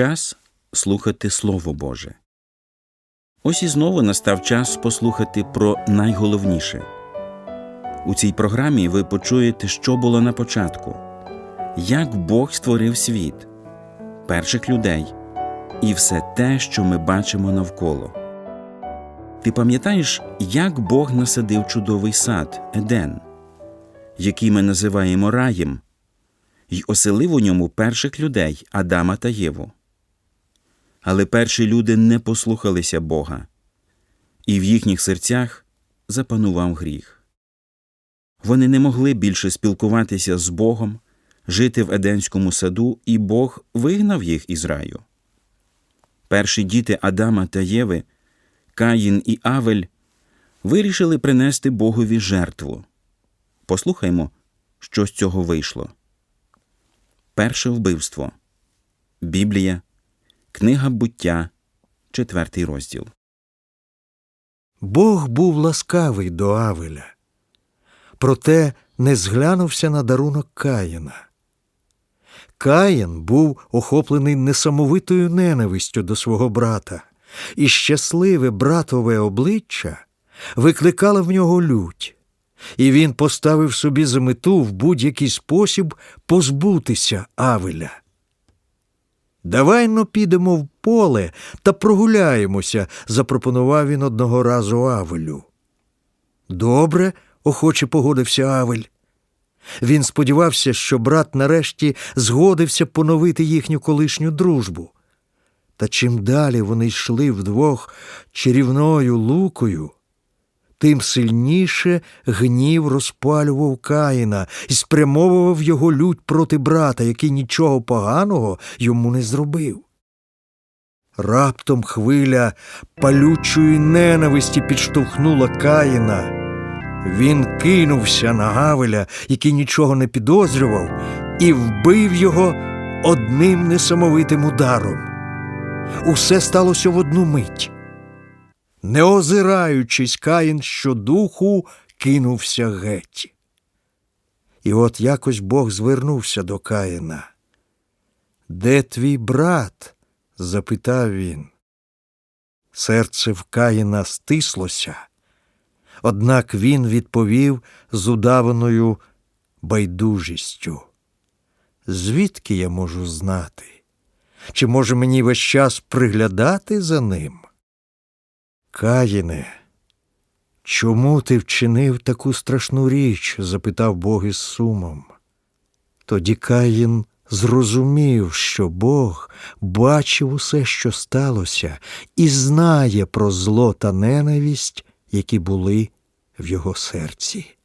час слухати Слово Боже. Ось і знову настав час послухати про найголовніше. У цій програмі ви почуєте, що було на початку, як Бог створив світ, перших людей і все те, що ми бачимо навколо. Ти пам'ятаєш, як Бог насадив чудовий сад Еден, який ми називаємо раєм, й оселив у ньому перших людей Адама та Єву. Але перші люди не послухалися Бога, і в їхніх серцях запанував гріх. Вони не могли більше спілкуватися з Богом, жити в Еденському саду, і Бог вигнав їх із раю. Перші діти Адама та Єви, Каїн і Авель, вирішили принести Богові жертву. Послухаймо, що з цього вийшло. Перше вбивство. Біблія. Книга буття, четвертий розділ. Бог був ласкавий до Авеля, проте не зглянувся на дарунок Каїна. Каїн був охоплений несамовитою ненавистю до свого брата, і щасливе братове обличчя викликало в нього лють, і він поставив собі за мету в будь-який спосіб позбутися Авеля. Давай но підемо в поле та прогуляємося, запропонував він одного разу Авелю. Добре, охоче погодився Авель. Він сподівався, що брат нарешті згодився поновити їхню колишню дружбу. Та чим далі вони йшли вдвох чарівною лукою, тим сильніше гнів розпалював Каїна і спрямовував його лють проти брата, який нічого поганого йому не зробив. Раптом хвиля палючої ненависті підштовхнула Каїна. Він кинувся на Гавеля, який нічого не підозрював, і вбив його одним несамовитим ударом. Усе сталося в одну мить. Не озираючись, Каїн щодуху кинувся геть. І от якось Бог звернувся до Каїна. Де твій брат? запитав він. Серце в Каїна стислося, однак він відповів з удаваною байдужістю. Звідки я можу знати? Чи може мені весь час приглядати за ним? Каїне, чому ти вчинив таку страшну річ? запитав Бог із сумом. Тоді Каїн зрозумів, що Бог бачив усе, що сталося, і знає про зло та ненависть, які були в його серці.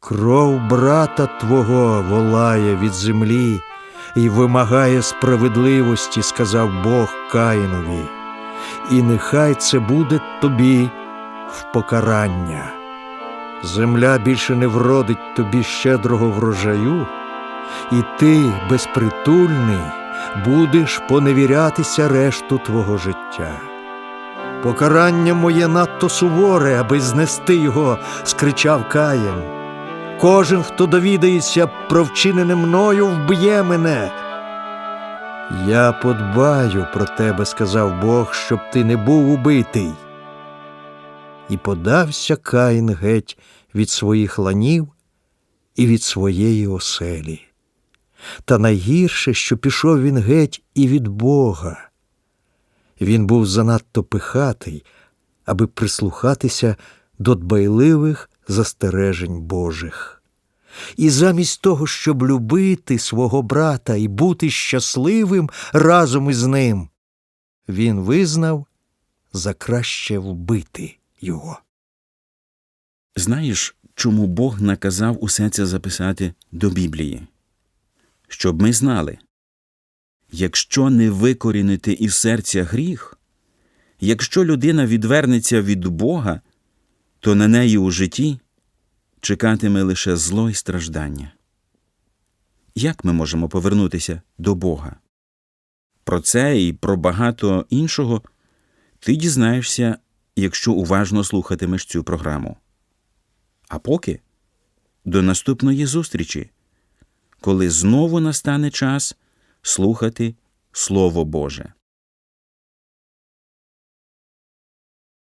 Кров брата твого волає від землі і вимагає справедливості, сказав Бог Каїнові і нехай це буде тобі в покарання. Земля більше не вродить тобі щедрого врожаю, і ти, безпритульний, будеш поневірятися решту твого життя. Покарання моє надто суворе, аби знести його, скричав Каїн. Кожен, хто довідається про вчинене мною, вб'є мене. Я подбаю про тебе, сказав Бог, щоб ти не був убитий. І подався Каїн геть від своїх ланів і від своєї оселі. Та найгірше, що пішов він геть і від Бога. Він був занадто пихатий, аби прислухатися до дбайливих застережень Божих. І замість того, щоб любити свого брата і бути щасливим разом із ним, він визнав за краще вбити його. Знаєш, чому Бог наказав усе це записати до Біблії? Щоб ми знали, якщо не викорінити із серця гріх, якщо людина відвернеться від Бога, то на неї у житті чекатиме лише зло й страждання. Як ми можемо повернутися до Бога? Про це і про багато іншого ти дізнаєшся, якщо уважно слухатимеш цю програму. А поки до наступної зустрічі, коли знову настане час слухати Слово Боже.